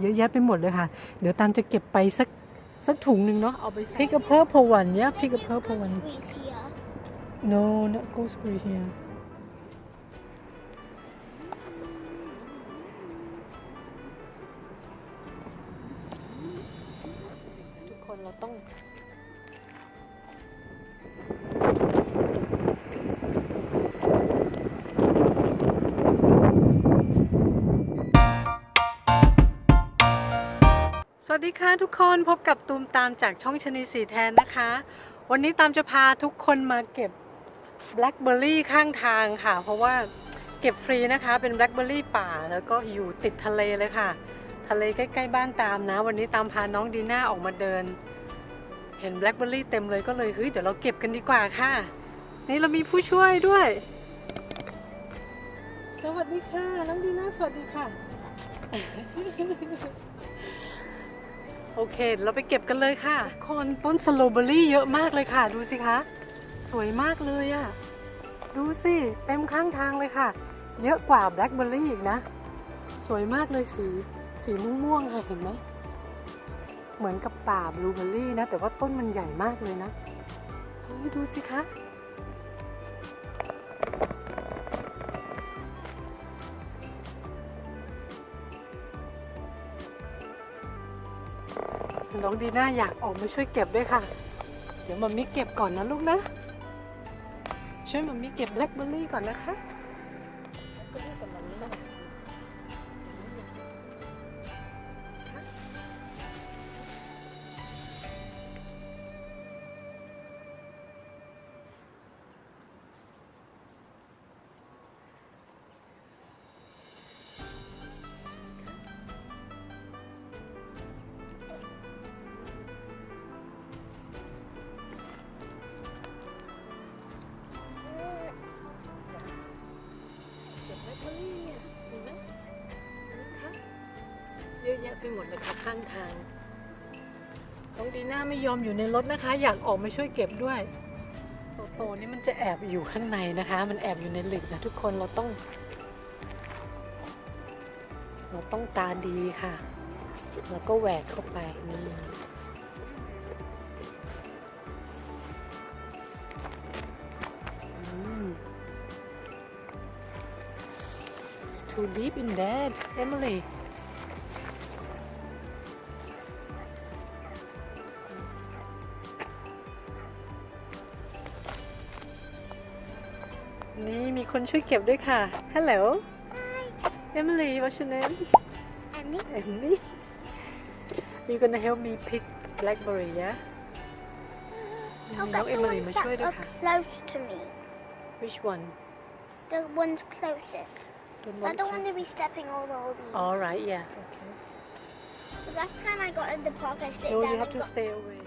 เยอะแยะไปหมดเลยค่ะ เดี๋ยวตามจะเก็บไปสักสักถุงหนึ่งเนาะเอาไปพิก a purple one yeah pick a purple one Squeeze here. no not gooseberry here วัสดีค่ะทุกคนพบกับตูมตามจากช่องชนีสีแทนนะคะ วันนี้ตามจะพาทุกคนมาเก็บแบล็คเบอร์รี่ข้างทางค่ะ เพราะว่าเก็บฟรีนะคะเป็นแบล็คเบอร์รี่ป่า แล้วก็อยู่ติดทะเลเลยค่ะ ทะเลใกล้ๆบ้านตามนะ วันนี้ตามพาน้องดีน่าออกมาเดิน เห็นแบล็คเบอร์รี่เต็มเลยก็เลยเฮ้ยเดี๋ยวเราเก็บกันดีกว่าค่ะ นี่เรามีผู้ช่วยด้วย สวัสดีค่ะน้องดีน่าสวัสดีค่ะ โอเค เราไปเก็บกันเลยค่ะคนต้นสโลเบอรี่เยอะมากเลยค่ะ ดูสิคะ สวยมากเลยอะดูสิ เต็มข้างทางเลยค่ะ เยอะกว่าแบล็คเบอร์รี่อีกนะ สวยมากเลยสี สีม่วงๆค่ะเห็นไหม เหมือนกับป่าบลูเบอร์รี่นะ แต่ว่าต้นมันใหญ่มากเลยนะเฮ้ยดูสิคะ องดีน่าอยากออกมาช่วยเก็บด้วยค่ะ เดี๋ยวมัมมี่เก็บก่อนนะลูกนะ ช่วยมัมมี่เก็บแบล็คเบอร์รี่ก่อนนะคะ ยอะแยะไปหมดเลยค่ะข้างทางน้องดีน่าไม่ยอมอยู่ในรถนะคะ อยากออกมาช่วยเก็บด้วยโตๆนี่มันจะแอบอยู่ข้างในนะคะ มันแอบอยู่ในหลิกนะทุกคนเราต้อง เราต้องตาดีค่ะ แล้วก็แหวกเข้าไปนี่อืม It's too deep in that Emily นี่มีคนช่วยเก็บด้วยค่ะ Hello Emily what's your name And me. Emily you gonna help me pick blackberry yeah Oh, น้อง but เอ the มิลี ones มา that ช่วยด้วย are ค่ะ close to me. which one The ones closest. Don't I want don't want to close. be stepping all all these. alright yeah okay The last time I got in the park, I slipped no down you have and to got stay away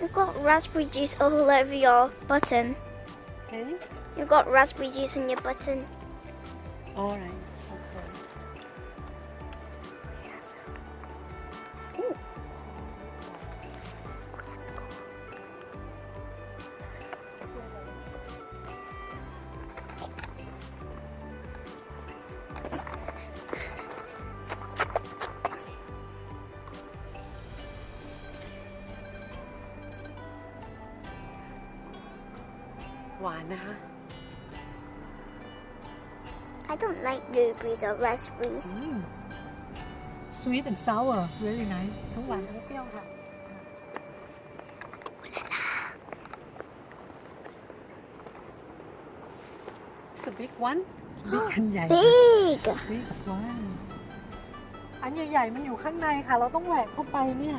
You've got raspberry juice all over your button. okay You've got raspberry juice on your button. alright Hỏa na I don't like blueberries or raspberries. mm. sweet and sour very nice ทั้งหวานทั้งเปรี้ยวค่ะ It's a big one big อันใหญ่ Big! big one อันใหญ่ๆมันอยู่ข้างในค่ะ เราต้องแหวกเข้าไปเนี่ย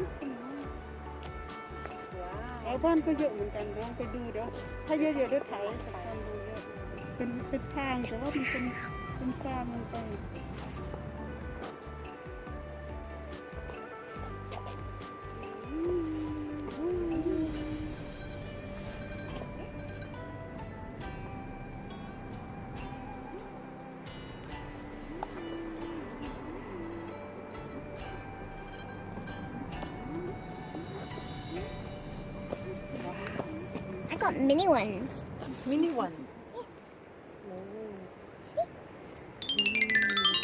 yeah. Good for now. ว้าวบ้านก็เยอะเหมือนกันลองไปดูเดี๋ยวถ้าเยอะๆเดี๋ยวถ่ายให้ท่านดูเยอะเป็นเป็นทางแต่ว่ามันเป็นเป็นฟาร์มลงไป I got mini ones. มินิวัน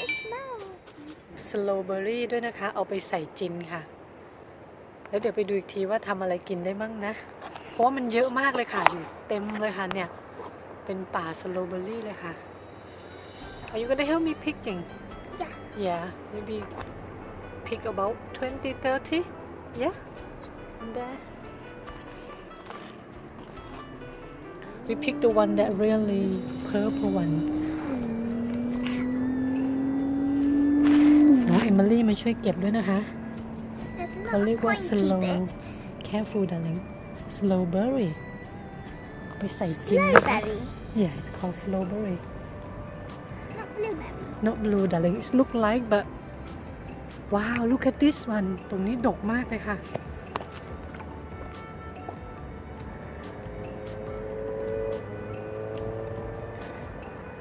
It's small. สโลเบอรี่ด้วยนะคะ เอาไปใส่จินค่ะ แล้วเดี๋ยวไปดูอีกทีว่าทำอะไรกินได้บ้างนะ เพราะว่ามันเยอะมากเลยค่ะอยู่เต็มเลยค่ะเนี่ย เป็นป่าสโลเบอรี่เลยค่ะ Are you gonna help me picking Yeah. Yeah maybe pick about 20 30 Yeah And there We pick the one that really purple one น้องเอมิลี่มาช่วยเก็บด้วยนะคะ There's เขาเรียก another ว่า pointy slow bit. careful darling slowberry เอาไปใส่จินนะคะ Blueberry, yeah it's called slowberry not blueberry. not blue darling it look like but wow look at this one ตรงนี้ดกมากเลยค่ะ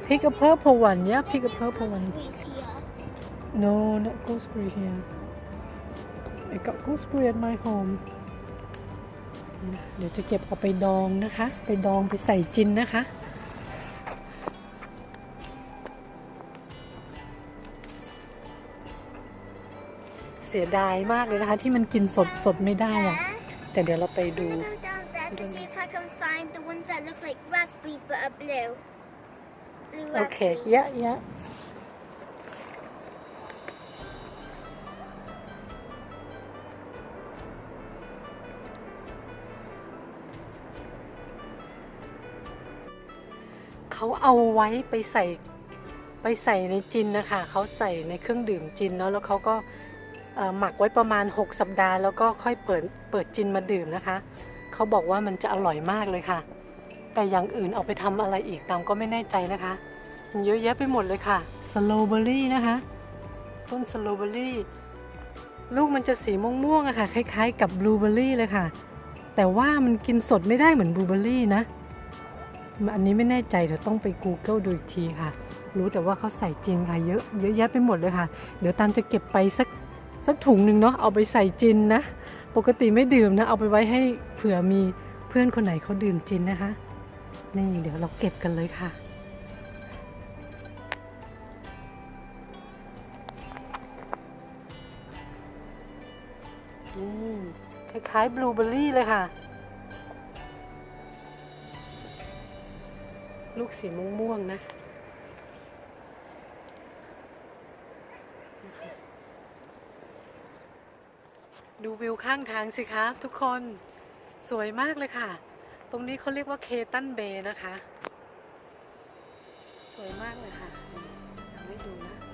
pick a purple one yeah pick a purple one Gooseberries here. No, not gooseberry here. I got gooseberry at my home. เดี๋ยวจะเก็บเอาไปดองนะคะ ไปดองไปใส่จินนะคะ เสียดายมากเลยนะคะ ที่มันกินสดสดไม่ได้อะ There. แต่เดี๋ยวเราไป I'm ดู gonna go down there to see if I can find the ones that look like raspberries but are blue. Blue โอเค raspberries. ยะยะเขาเอาไว้ไปใส่ไปใส่ในจินนะคะ เขาใส่ในเครื่องดื่มจินเนาะ แล้วเขาก็หมักไว้ประมาณ 6 สัปดาห์ แล้วก็ค่อยเปิดเปิดจินมาดื่มนะคะ เขาบอกว่ามันจะอร่อยมากเลยค่ะ แต่อย่างอื่นเอาไปทำอะไรอีกตามก็ไม่แน่ใจนะคะ มันเยอะแยะไปหมดเลยค่ะสโลเบอรี่นะคะ ต้นสโลเบอรี่ลูกมันจะสีม่วงๆอะค่ะคล้ายๆ กับบลูเบอรี่เลยค่ะ แต่ว่ามันกินสดไม่ได้เหมือนบลูเบอรี่นะ อันนี้ไม่แน่ใจเดี๋ยวต้องไป Google ดูอีกทีค่ะ รู้แต่ว่าเขาใส่จริงค่ะเยอะเยอะแยะไปหมดเลยค่ะ เดี๋ยวตามจะเก็บไปสักสักถุงหนึ่งเนาะเอาไปใส่จินนะ ปกติไม่ดื่มนะ เอาไปไว้ให้เผื่อมีเพื่อนคนไหนเขาดื่มจินนะคะ นี่เดี๋ยวเราเก็บกันเลยค่ะอืมคล้ายๆบลูเบอร์รี่เลยค่ะ ลูกสีม่วงๆนะดูวิวข้างทางสิคะทุกคนสวยมากเลยค่ะ รงนี้เขาเรียกว่าเคตันเบย์นะคะ สวยมากเลยค่ะนี่ทำให้ดูนะ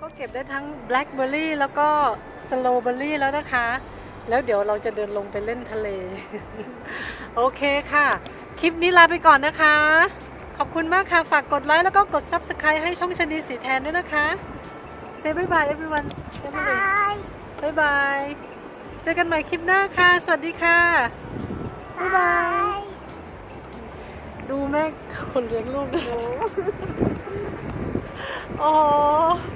ก็เก็บได้ทั้งแบล็คเบอร์รี่แล้วก็สโลเบอร์รี่แล้วนะคะ แล้วเดี๋ยวเราจะเดินลงไปเล่นทะเล โอเคค่ะ คลิปนี้ลาไปก่อนนะคะ ขอบคุณมากค่ะ ฝากกดไลค์แล้วก็กด Subscribe ให้ช่องชนีสีแทนด้วยนะคะเซบายบาย everyone เซบาย Bye. บายบายเจอกันใหม่คลิปหน้าค่ะ สวัสดีค่ะบ๊ายบาย Bye. ดูแม่คนเลี้ยงลูกด้วยโอ้มี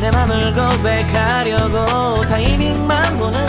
내 맘을 고백하려고 타이밍만 보는